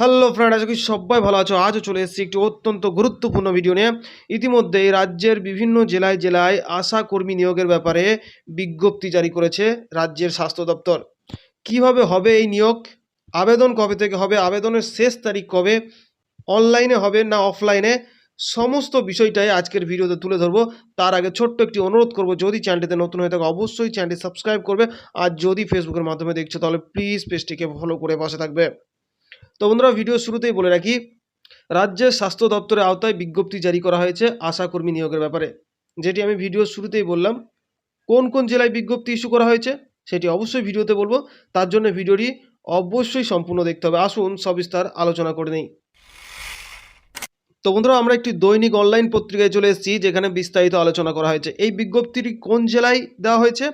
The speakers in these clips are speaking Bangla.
হ্যালো ফ্রেন্ড আজকে সবাই ভালো আছো। আজও চলে এসেছি একটি অত্যন্ত গুরুত্বপূর্ণ ভিডিও নিয়ে। ইতিমধ্যেই রাজ্যের বিভিন্ন জেলায় জেলায় আশা কর্মী নিয়োগের ব্যাপারে বিজ্ঞপ্তি জারি করেছে রাজ্যের স্বাস্থ্য দপ্তর। কীভাবে হবে এই নিয়োগ? আবেদন কবে থেকে হবে? আবেদনের শেষ তারিখ কবে? অনলাইনে হবে না অফলাইনে সমস্ত বিষয়টাই আজকের ভিডিওতে তুলে ধরবো। তার আগে ছোট্ট একটি অনুরোধ করব, যদি চ্যানেলটিতে নতুন হয়ে থাকে, অবশ্যই চ্যানেলটি সাবস্ক্রাইব করবে। আর যদি ফেসবুকের মাধ্যমে দেখছ, তাহলে প্লিজ পেজটিকে ফলো করে পাশে থাকবে। তো বন্ধুরা ভিডিও শুরুতেই বলে রাখি রাজ্যের স্বাস্থ্য দপ্তরের আওতায় বিজ্ঞপ্তি জারি করা হয়েছে আশাকর্মী নিয়োগের ব্যাপারে। যেটি আমি ভিডিও শুরুতেই বললাম, কোন কোন জেলায় বিজ্ঞপ্তি ইস্যু করা হয়েছে সেটি অবশ্যই ভিডিওতে বলব। তার জন্য ভিডিওটি অবশ্যই সম্পূর্ণ দেখতে হবে। আসুন সবিস্তার আলোচনা করে নেই। তো বন্ধুরা, আমরা একটি দৈনিক অনলাইন পত্রিকায় চলে এসেছি, যেখানে বিস্তারিত আলোচনা করা হয়েছে। এই বিজ্ঞপ্তিটি কোন জেলায় দেওয়া হয়েছে?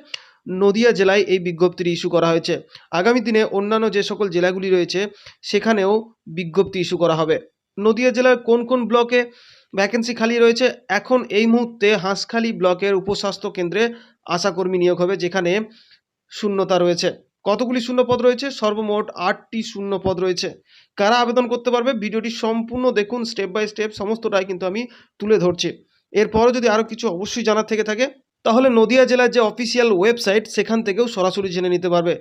নদিয়া জেলায় এই বিজ্ঞপ্তিটি ইস্যু করা হয়েছে। আগামী দিনে অন্যান্য যে সকল জেলাগুলি রয়েছে, সেখানেও বিজ্ঞপ্তি ইস্যু করা হবে। নদিয়া জেলার কোন কোন ব্লকে ভ্যাকেন্সি খালি রয়েছে, এখন এই মুহূর্তে হাঁসখালি ব্লকের উপস্বাস্থ্য কেন্দ্রে আশাকর্মী নিয়োগ হবে, যেখানে শূন্যতা রয়েছে। কতগুলি শূন্য পদ রয়েছে? সর্বমোট আটটি শূন্য পদ রয়েছে। কারা আবেদন করতে পারবে? ভিডিওটি সম্পূর্ণ দেখুন স্টেপ বাই স্টেপ সমস্তটাই কিন্তু আমি তুলে ধরছি। এরপরও যদি আরও কিছু অবশ্যই জানার থেকে থাকে তাহলে নদিয়া জেলার যে অফিসিয়াল ওয়েবসাইট সেখান থেকেও সরাসরি জেনে নিতে পারবে।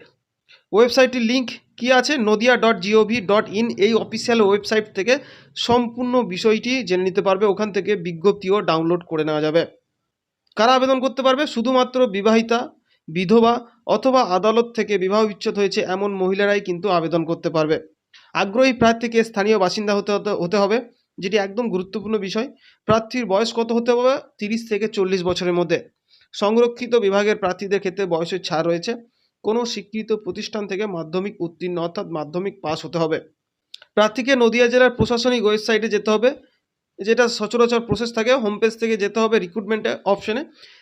ওয়েবসাইটটির লিঙ্ক কি আছে? Nadia dot GOV dot in এই অফিসিয়াল ওয়েবসাইট থেকে সম্পূর্ণ বিষয়টি জেনে নিতে পারবে। ওখান থেকে বিজ্ঞপ্তিও ডাউনলোড করে নেওয়া যাবে। কারা আবেদন করতে পারবে? শুধুমাত্র বিবাহিতা, বিধবা অথবা আদালত থেকে বিবাহ বিচ্ছেদ হয়েছে এমন মহিলারাই কিন্তু আবেদন করতে পারবে। আগ্রহী প্রার্থীকে স্থানীয় বাসিন্দা হতে, হতে- হবে, যেটি একদম গুরুত্বপূর্ণ বিষয়। প্রার্থীর বয়স কত হতে হবে? তিরিশ থেকে চল্লিশ বছরের মধ্যে। সংরক্ষিত বিভাগের প্রার্থীদের ক্ষেত্রে বয়সের ছাড় রয়েছে। কোনো স্বীকৃত প্রতিষ্ঠান থেকে মাধ্যমিক উত্তীর্ণ অর্থাৎ মাধ্যমিক পাস হতে হবে। প্রার্থীকে নদিয়া জেলার প্রশাসনিক ওয়েবসাইটে যেতে হবে। যেটা সচরাচর প্রসেস থাকে হোম পেজ থেকে যেতে হবে রিক্রুটমেন্টে অপশনে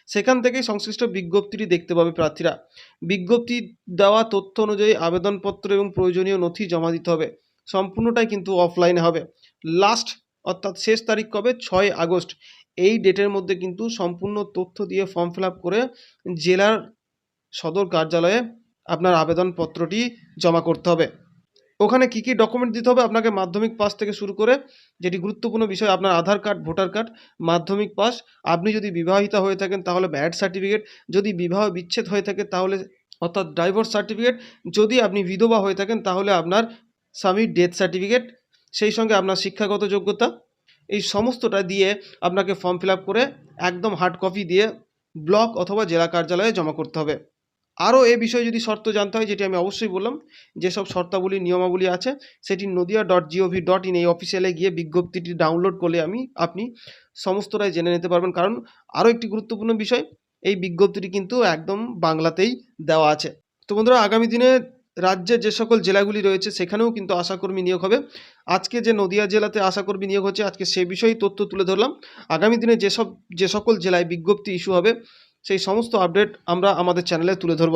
সেখান থেকেই সংশ্লিষ্ট বিজ্ঞপ্তিটি দেখতে পাবে প্রার্থীরা। বিজ্ঞপ্তি দেওয়া তথ্য অনুযায়ী আবেদনপত্র এবং প্রয়োজনীয় নথি জমা দিতে হবে। সম্পূর্ণটাই কিন্তু অফলাইনে হবে। লাস্ট অর্থাৎ শেষ তারিখ কবে? ছয় আগস্ট। এই ডেটের মধ্যে কিন্তু সম্পূর্ণ তথ্য দিয়ে ফর্ম ফিল করে জেলার সদর কার্যালয়ে আপনার আবেদনপত্রটি জমা করতে হবে। ওখানে কী কী ডকুমেন্ট দিতে হবে? আপনাকে মাধ্যমিক পাস থেকে শুরু করে যেটি গুরুত্বপূর্ণ বিষয়, আপনার আধার কার্ড ভোটার কার্ড মাধ্যমিক পাস আপনি যদি বিবাহিতা হয়ে থাকেন তাহলে ম্যারেড সার্টিফিকেট যদি বিবাহ বিচ্ছেদ হয়ে থাকে তাহলে, অর্থাৎ ডাইভোর্স সার্টিফিকেট যদি আপনি বিধবা হয়ে থাকেন তাহলে আপনার স্বামীর ডেথ সার্টিফিকেট সেই সঙ্গে আপনার শিক্ষাগত যোগ্যতা। এই সমস্তটা দিয়ে আপনাকে ফর্ম ফিল করে একদম হার্ড কপি দিয়ে ব্লক অথবা জেলা কার্যালয়ে জমা করতে হবে। আরও এ বিষয়ে যদি শর্ত জানতে হয়, যেটি আমি অবশ্যই বললাম, যেসব শর্তাবলী, নিয়মাবলী আছে, সেটি Nadia dot GOV dot in এই অফিসিয়ালে গিয়ে বিজ্ঞপ্তিটি ডাউনলোড করলে আমি, আপনি সমস্তটাই জেনে নিতে পারবেন। কারণ আরও একটি গুরুত্বপূর্ণ বিষয়, এই বিজ্ঞপ্তিটি কিন্তু একদম বাংলাতেই দেওয়া আছে। তো বন্ধুরা, আগামী দিনে রাজ্যের যে সকল জেলাগুলি রয়েছে, সেখানেও কিন্তু আশাকর্মী নিয়োগ হবে। আজকে যে নদিয়া জেলাতে আশাকর্মী নিয়োগ হচ্ছে, আজকে সে বিষয়েই তথ্য তুলে ধরলাম। আগামী দিনে যেসব, যে সকল জেলায় বিজ্ঞপ্তি ইস্যু হবে, সেই সমস্ত আপডেট আমরা আমাদের চ্যানেলে তুলে ধরব।